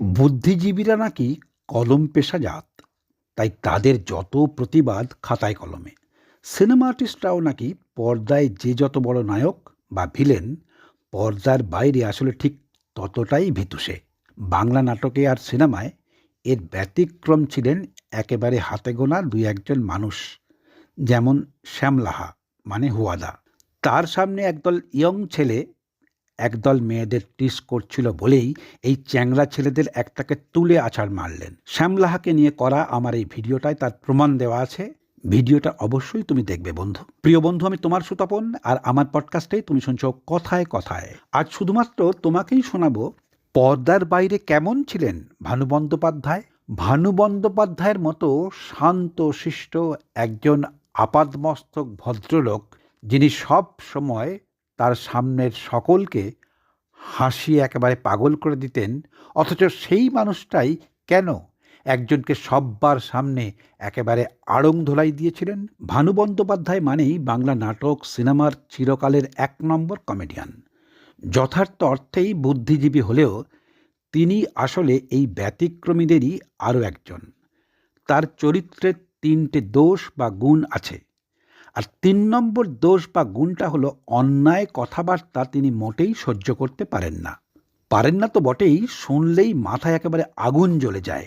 বুদ্ধিজীবীরা নাকি কলম পেশা জাত, তাই তাদের যত প্রতিবাদ খাতায় কলমে। সিনেমা আর্টিস্টরাও নাকি পর্দায় যে যত বড় নায়ক বা ভিলেন, পর্দার বাইরে আসলে ঠিক ততটাই ভিতুষে বাংলা নাটকে আর সিনেমায় এর ব্যতিক্রম ছিলেন একেবারে হাতে গোনা দুই একজন মানুষ, যেমন শ্যামলাহা মানে হুয়াদা। তার সামনে একদল ইয়ং ছেলে একদল মেয়েদের টিস করছিল বলেই এই চ্যাংরা ছেলেদের একটাকে তুলে আছাড় মারলেন। শ্যামলাহাকে নিয়ে করা আমার এই ভিডিওটায় তার প্রমাণ দেওয়া আছে। ভিডিওটা অবশ্যই তুমি দেখবে বন্ধু। প্রিয় বন্ধু, আমি তোমার সুতপন আর আমার পডকাস্টে তুমি শুনছো কথায় কথায়। আজ শুধুমাত্র তোমাকেই শোনাবো, পর্দার বাইরে কেমন ছিলেন ভানু বন্দ্যোপাধ্যায়? ভানু বন্দ্যোপাধ্যায়ের মতো শান্ত, শিষ্ট একজন আপাদমস্তক ভদ্রলোক যিনি সব সময় তার সামনের সকলকে হাসিয়ে একেবারে পাগল করে দিতেন, অথচ সেই মানুষটাই কেন একজনকে সব্বার সামনে একেবারে আড়ং ধোলাই দিয়েছিলেন? ভানু বন্দ্যোপাধ্যায় মানেই বাংলা নাটক, সিনেমার চিরকালের এক নম্বর কমেডিয়ান। যথার্থ অর্থেই বুদ্ধিজীবী হলেও তিনি আসলে এই ব্যতিক্রমীদেরই আরও একজন। তার চরিত্রের তিনটে দোষ বা গুণ আছে। আর তিন নম্বর দোষ বা গুণটা হলো অন্যায় কথাবার্তা তিনি মোটেই সহ্য করতে পারেন না। পারেন না তো বটেই শুনলেই মাথায় একেবারে আগুন জ্বলে যায়,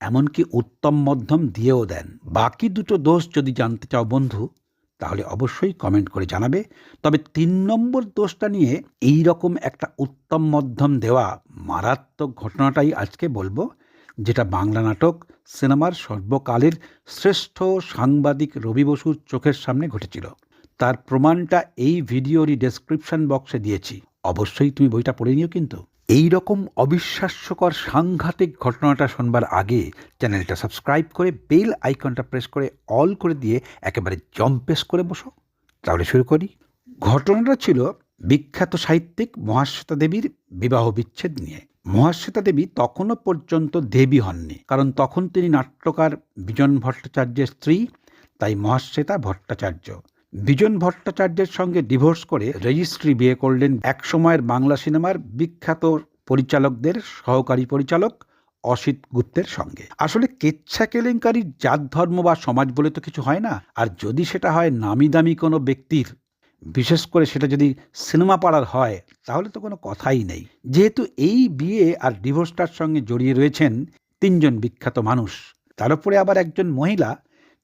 এমনকি উত্তম মধ্যম দিয়েও দেন। বাকি দুটো দোষ যদি জানতে চাও বন্ধু, তাহলে অবশ্যই কমেন্ট করে জানাবে। তবে তিন নম্বর দোষটা নিয়ে এই রকম একটা উত্তম মধ্যম দেওয়া মারাত্মক ঘটনাটাই আজকে বলব, যেটা বাংলা নাটক সিনেমার সর্বকালের শ্রেষ্ঠ সাংবাদিক রবি বসুর চোখের সামনে ঘটেছিল। তার প্রমাণটা এই ভিডিওরই ডেসক্রিপশন বক্সে দিয়েছি। অবশ্যই তুমি বইটা পড়ে নিও কিন্তু। এই রকম অবিশ্বাস্যকর সাংঘাতিক ঘটনাটা শোনবার আগে চ্যানেলটা সাবস্ক্রাইব করে বেল আইকনটা প্রেস করে অল করে দিয়ে একেবারে জম্পেস করে বসো। তাহলে শুরু করি। ঘটনাটা ছিল বিখ্যাত সাহিত্যিক মহাশ্বেতা দেবীর বিবাহ বিচ্ছেদ নিয়ে। মহাশ্বেতা দেবী তখনও পর্যন্ত দেবী হননি, কারণ তখন তিনি নাট্যকার বিজন ভট্টাচার্যের স্ত্রী, তাই মহাশ্বেতা ভট্টাচার্য। বিজন ভট্টাচার্যের সঙ্গে ডিভোর্স করে রেজিস্ট্রি বিয়ে করলেন একসময়ের বাংলা সিনেমার বিখ্যাত পরিচালকদের সহকারী পরিচালক অসিত গুপ্তের সঙ্গে। আসলে কেচ্ছা কেলেঙ্কারির জাত ধর্ম বা সমাজ বলে তো কিছু হয় না, আর যদি সেটা হয় নামি দামি কোনো ব্যক্তির বিশেষ করে সেটা যদি সিনেমা পাড়ার হয়, তাহলে তো কোনো কথাই নেই। যেহেতু এই বিয়ে আর ডিভোর্সটার সঙ্গে জড়িয়ে রয়েছেন তিনজন বিখ্যাত মানুষ, তার উপরে আবার একজন মহিলা,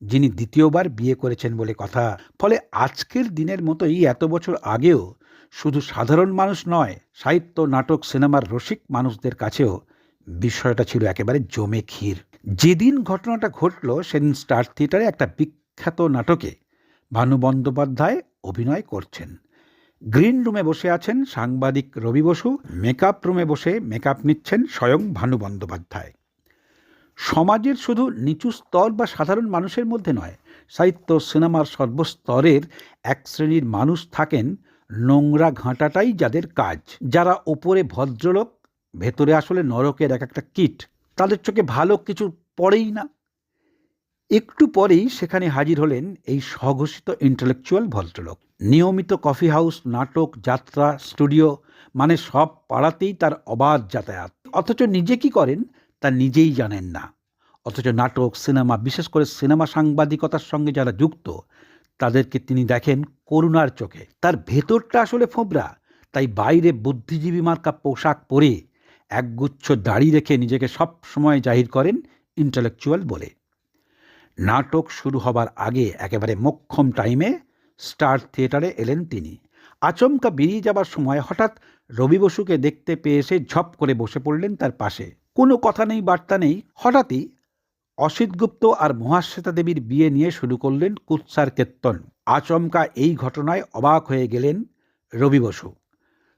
যিনি দ্বিতীয়বার বিয়ে করেছেন বলে কথা। ফলে আজকের দিনের মতোই এত বছর আগেও শুধু সাধারণ মানুষ নয়, সাহিত্য, নাটক, সিনেমার রসিক মানুষদের কাছেও বিষয়টা ছিল একেবারে জমে ক্ষীর। যেদিন ঘটনাটা ঘটল, সেদিন স্টার থিয়েটারে একটা বিখ্যাত নাটকে ভানু বন্দ্যোপাধ্যায় অভিনয় করছেন। গ্রিন রুমে বসে আছেন সাংবাদিক রবি বসু, মেকআপ রুমে বসে মেকআপ নিচ্ছেন স্বয়ং ভানু বন্দ্যোপাধ্যায়। সমাজের শুধু নিচু স্তর বা সাধারণ মানুষের মধ্যে নয়, সাহিত্য সিনেমার সর্বস্তরের এক শ্রেণির মানুষ থাকেন নোংরা ঘাঁটাটাই যাদের কাজ। যারা ওপরে ভদ্রলোক, ভেতরে আসলে নরকের এক একটা কিট, তাদের চোখে ভালো কিছু পড়েই না। একটু পরেই সেখানে হাজির হলেন এই স্বঘোষিত ইন্টেলেকচুয়াল ভদ্রলোক। নিয়মিত কফি হাউস নাটক, যাত্রা স্টুডিও মানে সব পাড়াতেই তার অবাধ যাতায়াত। অথচ নিজে কি করেন তা নিজেই জানেন না। অথচ নাটক, সিনেমা, বিশেষ করে সিনেমা সাংবাদিকতার সঙ্গে যারা যুক্ত, তাদেরকে তিনি দেখেন করুণার চোখে। তার ভেতরটা আসলে ফোবরা তাই বাইরে বুদ্ধিজীবী মার্কা পোশাক পরে একগুচ্ছ দাড়ি রেখে নিজেকে সব সময় জাহির করেন ইন্টেলেকচুয়াল বলে। নাটক শুরু হবার আগে একেবারে মক্ষম টাইমে স্টার থিয়েটারে এলেন তিনি। আচমকা বেরিয়ে যাবার সময় হঠাৎ রবি বসুকে দেখতে পেয়ে এসে ঝপ করে বসে পড়লেন তার পাশে। কোনো কথা নেই, বার্তা নেই। হঠাৎই অসিত গুপ্ত আর মহাশ্বেতা দেবীর বিয়ে নিয়ে শুরু করলেন কুৎসার কীর্তন। আচমকা এই ঘটনায় অবাক হয়ে গেলেন রবি বসু।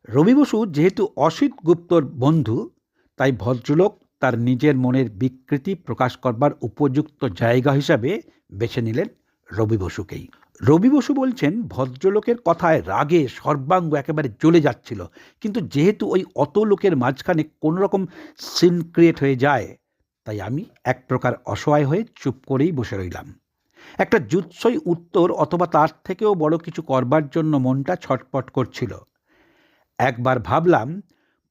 রবি বসু যেহেতু অসিত গুপ্তর বন্ধু, তাই ভদ্রলোক তার নিজের মনের বিকৃতি প্রকাশ করবার উপযুক্ত জায়গা হিসাবে বেছে নিলেন রবি বসুকেই। রবি বসু বলছেন, ভদ্রলোকের কথায় রাগে সর্বাঙ্গ একেবারে জ্বলে যাচ্ছিল। কিন্তু যেহেতু ওই অত লোকের মাঝখানে কোনো রকম সিন ক্রিয়েট হয়ে যায়, তাই আমি এক প্রকার অসহায় হয়ে চুপ করেই বসে রইলাম। একটা জুৎসই উত্তর অথবা তার থেকেও বড় কিছু করবার জন্য মনটা ছটপট করছিল। একবার ভাবলাম,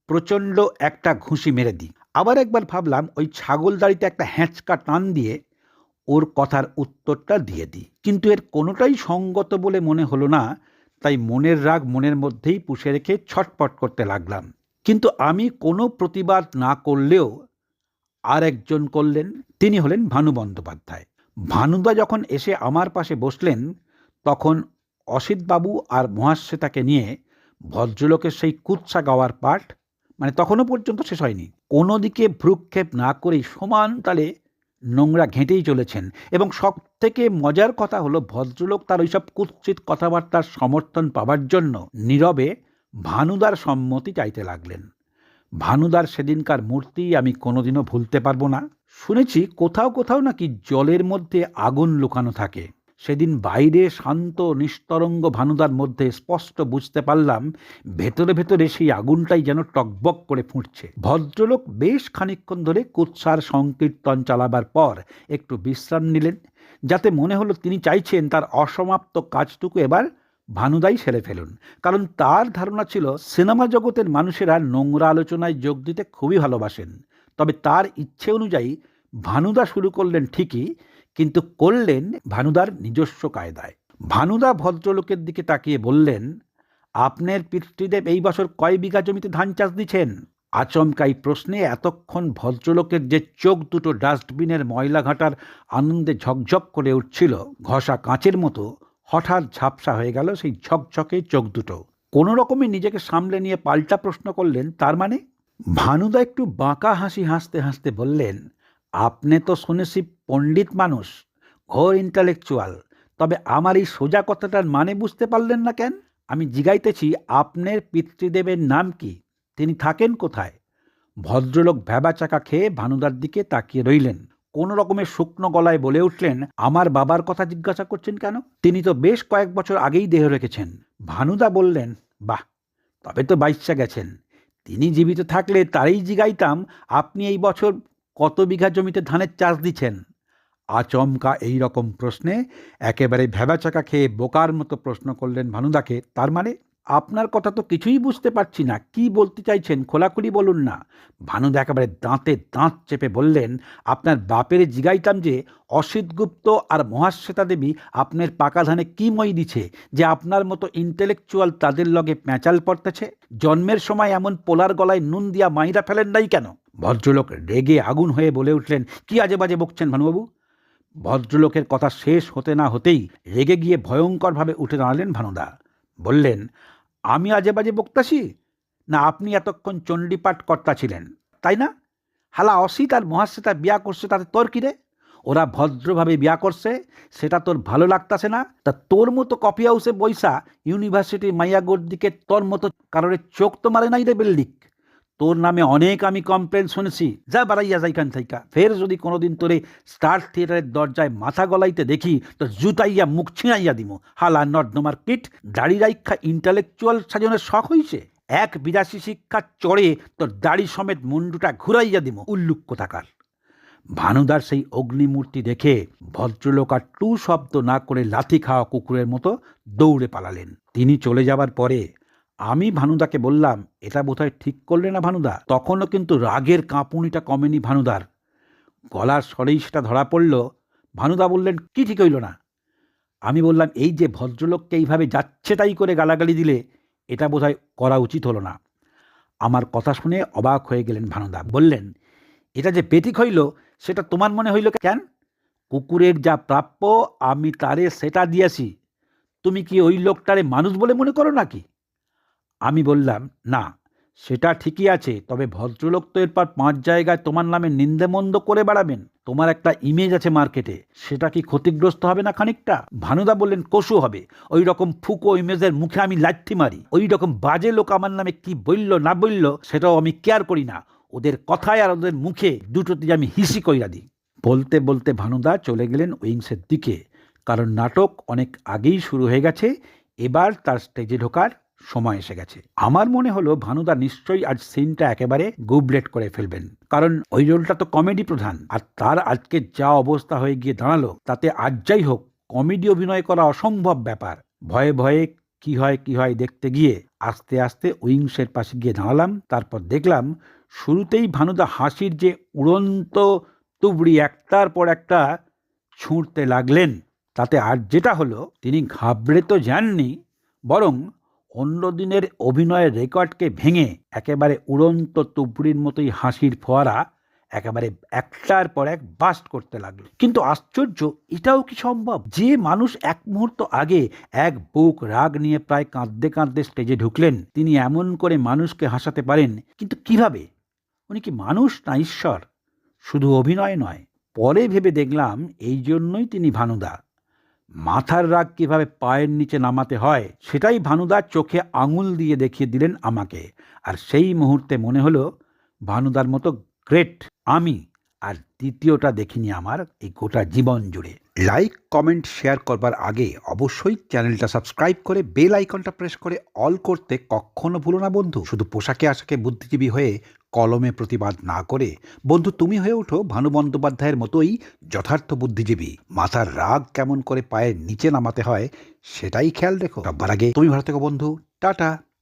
প্রচণ্ড একটা ঘুষি মেরে দিই। আবার একবার ভাবলাম ওই ছাগল দাড়িতে একটা হ্যাঁচকা টান দিয়ে ওর কথার উত্তরটা দিয়ে দিই। কিন্তু এর কোনোটাই সঙ্গত বলে মনে হলো না, তাই মনের রাগ মনের মধ্যেই পুষে রেখে ছটপট করতে লাগলাম। কিন্তু আমি কোনো প্রতিবাদ না করলেও আর একজন করলেন, তিনি হলেন ভানু বন্দ্যোপাধ্যায়। ভানুদা যখন এসে আমার পাশে বসলেন, তখন অসিতবাবু আর মহাশ্বেতাকে নিয়ে ভদ্রলোকের সেই কুৎসা গাওয়ার পাঠ মানে তখনও পর্যন্ত শেষ হয়নি। কোনো দিকে ভ্রুক্ষেপ না করেই সমান তালে নোংরা ঘেঁটেই চলেছেন এবং সব থেকে মজার কথা হলো ভদ্রলোক তার ওইসব কুৎসিত কথাবার্তার সমর্থন পাবার জন্য নীরবে ভানুদার সম্মতি চাইতে লাগলেন। ভানুদার সেদিনকার মূর্তি আমি কোনোদিনও ভুলতে পারব না। শুনেছি কোথাও কোথাও নাকি জলের মধ্যে আগুন লুকানো থাকে। সেদিন বাইরে শান্ত নিস্তরঙ্গ ভানুদার মধ্যে স্পষ্ট বুঝতে পারলাম, ভেতরে ভেতরে সেই আগুনটাই যেন টকবক করে ফুটছে ভদ্রলোক বেশ খানিকক্ষণ ধরে কুৎসার সংকীর্তন চালাবার পর একটু বিশ্রাম নিলেন, যাতে মনে হলো তিনি চাইছেন তার অসমাপ্ত কাজটুকু এবার ভানুদাই সেরে ফেলুন। কারণ তার ধারণা ছিল, সিনেমা জগতের মানুষেরা নোংরা আলোচনায় যোগ দিতে খুবই ভালোবাসেন। তবে তার ইচ্ছে অনুযায়ী ভানুদা শুরু করলেন ঠিকই কিন্তু করলেন ভানুদার নিজস্ব কায়দায়। ভানুদা ভদ্রলোকের দিকে তাকিয়ে বললেন, আপনার পিতৃদেব এই বছর কয় বিঘা জমিতে ধান চাষ দিচ্ছেন? আচমকাই প্রশ্নে এতক্ষণ ভদ্রলোকের যে চোখ দুটো ডাস্টবিনের ময়লা ঘাটার আনন্দে ঝকঝক করে উঠছিল, ঘষা কাঁচের মতো, হঠাৎ ঝাপসা হয়ে গেল সেই ঝকঝকে চোখ দুটো। কোনো রকমে নিজেকে সামলে নিয়ে পাল্টা প্রশ্ন করলেন, তার মানে? ভানুদা একটু বাঁকা হাসি হাসতে হাসতে বললেন, আপনি তো শুনেছি পণ্ডিত মানুষ, ঘোর ইন্টালেকচুয়াল তবে আমার এই সোজা কথাটার মানে বুঝতে পারলেন না কেন? আমি জিগাইতেছি, আপনার পিতৃদেবের নাম কি? তিনি থাকেন কোথায়? ভদ্রলোক ভ্যাবা চাকা খেয়ে ভানুদার দিকে তাকিয়ে রইলেন। কোন রকমের শুকনো গলায় বলে উঠলেন, আমার বাবার কথা জিজ্ঞাসা করছেন কেন? তিনি তো বেশ কয়েক বছর আগেই দেহ রেখেছেন। ভানুদা বললেন, বাহ, তবে তো বাইশা গেছেন। তিনি জীবিত থাকলে তারই জিগাইতাম, আপনি এই বছর কত বিঘা জমিতে ধানের চাষ দিচ্ছেন? আচমকা এই রকম প্রশ্নে একেবারে ভেবাচাকা খেয়ে বোকার মতো প্রশ্ন করলেন ভানুদাকে। তার মানে আপনার কথা তো কিছুই বুঝতে পারছি না। কি বলতে চাইছেন? খোলাখুলি বলুন না। ভানুদা একেবারে দাঁতে দাঁত চেপে বললেন, আপনার বাপের জিগাইতাম যে অসিত গুপ্ত আর মহাশ্বেতা দেবী আপনার পাকা ধানে কি মই দিছে যে আপনার মতো ইন্টেলেকচুয়াল তাদের লগে প্যাঁচাল পড়তেছে জন্মের সময় এমন পোলার গলায় নুন দিয়া মাইরা ফেলেন নাই কেন? ভদ্রলোক রেগে আগুন হয়ে বলে উঠলেন, কি আজে বাজে বকছেন ভানুবাবু? ভদ্রলোকের কথা শেষ হতে না হতেই রেগে গিয়ে ভয়ঙ্করভাবে উঠে দাঁড়ালেন ভানুদা। বললেন, আমি আজে বাজে বক্তাসি না, আপনি এতক্ষণ চণ্ডীপাঠ কর্তা ছিলেন, তাই না? হালা অসিত আর মহাশ্বেতা বিয়া করছে, তাতে তোর কিরে ওরা ভদ্রভাবে বিয়া করছে, সেটা তোর ভালো লাগতাছে না? তা তোর মতো কফি হাউসে বৈশা ইউনিভার্সিটি মাইয়াগোর দিকে তোর মতো কারোর চোখ তো মারে নাই রে বেল্লিক। তোর নামে অনেক আমি কমপ্লেন শুনেছি। যা বাড়াইয়া যাইখান থাইকা ফের যদি কোনোদিন তোরে স্টার থিয়েটারের দরজায় মাথা গলাইতে দেখি, তো জুতাইয়া মুখ ছিঁড়াইয়া দিমু। হালা নর্দমার কিট, দাড়ি রাইখা ইন্টালেকচুয়াল সাজনের শখ হইছে? এক বিরাশি শিক্ষা চড়ে তোর দাড়ি সমেত মুন্ডুটা ঘুরাইয়া দিমু, উল্লুক কোথাকার। ভানুদার সেই অগ্নিমূর্তি দেখে ভদ্রলোক আর টু শব্দ না করে লাথি খাওয়া কুকুরের মতো দৌড়ে পালালেন। তিনি চলে যাবার পরে আমি ভানুদাকে বললাম, এটা বোধহয় ঠিক করলে না ভানুদা? তখনও কিন্তু রাগের কাঁপুনিটা কমেনি ভানুদার। গলার স্বরেই সেটা ধরা পড়ল। ভানুদা বললেন, কি ঠিক হইল না? আমি বললাম, এই যে ভদ্রলোককে এইভাবে যাচ্ছে তাই করে গালাগালি দিলে, এটা বোধহয় করা উচিত হলো না। আমার কথা শুনে অবাক হয়ে গেলেন ভানুদা। বললেন, এটা যে বেঠিক হইল, সেটা তোমার মনে হইল কেন? কুকুরের যা প্রাপ্য, আমি তারে সেটা দিয়েছি। তুমি কি ওই লোকটারে মানুষ বলে মনে করো নাকি? আমি বললাম, না, সেটা ঠিকই আছে, তবে ভদ্রলোক তো এরপর পাঁচ জায়গায় তোমার নামে নিন্দেমন্দ করে বেড়াবেন। তোমার একটা ইমেজ আছে মার্কেটে সেটা কি ক্ষতিগ্রস্ত হবে না খানিকটা? ভানুদা বললেন কষু হবে ওই রকম ফুকো ইমেজের মুখে আমি লাঠি মারি। ওই রকম বাজে লোক আমার নামে কি বলল, না বলল, সেটাও আমি কেয়ার করি না। ওদের কথায় আর ওদের মুখে দুটোতে আমি হিসি কইরা দিই। বলতে বলতে ভানুদা চলে গেলেন উইংসের দিকে। কারণ নাটক অনেক আগেই শুরু হয়ে গেছে, এবার তার স্টেজে ঢোকার সময় এসে গেছে। আমার মনে হলো ভানুদা নিশ্চয়ই আজ সিনটা একেবারে গুবলেট করে ফেলবেন। কারণ ওই রোলটা তো কমেডি প্রধান। আর তার আজকে যা অবস্থা হয়ে গিয়ে দাঁড়াল, তাতে আজ যাই হোক, কমেডি অভিনয় করা অসম্ভব ব্যাপার। ভয়ে ভয়ে কি হয় কি হয় দেখতে গিয়ে আস্তে আস্তে উইংসের পাশে গিয়ে দাঁড়ালাম, তারপর দেখলাম শুরুতেই ভানুদা হাসির যে উড়ন্ত তুবড়ি একটার পর একটা ছুঁড়তে লাগলেন। তাতে আর যেটা হলো, তিনি ঘাবড়ে তো যাননি, বরং অন্য দিনের অভিনয়ের রেকর্ডকে ভেঙে একেবারে উড়ন্ত তুবড়ির মতোই হাসির ফোয়ারা একেবারে একটার পর এক বাস্ট করতে লাগল। কিন্তু আশ্চর্য, এটাও কি সম্ভব? যে মানুষ এক মুহূর্ত আগে এক বুক রাগ নিয়ে প্রায় কাঁদতে কাঁদতে স্টেজে ঢুকলেন, তিনি এমন করে মানুষকে হাসাতে পারেন, কিন্তু কীভাবে? উনি কি মানুষ না ঈশ্বর? শুধু অভিনয় নয়, পরে ভেবে দেখলাম এই জন্যই তিনি ভানুদা। মাথার রাগ কীভাবে পায়ের নিচে নামাতে হয়, সেটাই ভানুদা চোখে আঙুল দিয়ে দেখিয়ে দিলেন আমাকে। আর সেই মুহূর্তে মনে হলো, ভানুদার মতো গ্রেট আমি। আর দ্বিতীয়টা দেখিনি আমার এই গোটা জীবন জুড়ে। লাইক কমেন্ট শেয়ার করবার আগে অবশ্যই চ্যানেলটা সাবস্ক্রাইব করে বেল আইকনটা প্রেস করে অল করতে কখনো ভুলো না বন্ধু। শুধু পোশাকে আশাকে বুদ্ধিজীবী হয়ে কলমে প্রতিবাদ না করে, বন্ধু তুমি হয়ে ওঠো ভানু বন্দ্যোপাধ্যায়ের মতোই যথার্থ বুদ্ধিজীবী। মাথার রাগ কেমন করে পায়ের নিচে নামাতে হয়, সেটাই খেয়াল রেখো। সবার আগে তুমি ভালো থেকো বন্ধু। টাটা।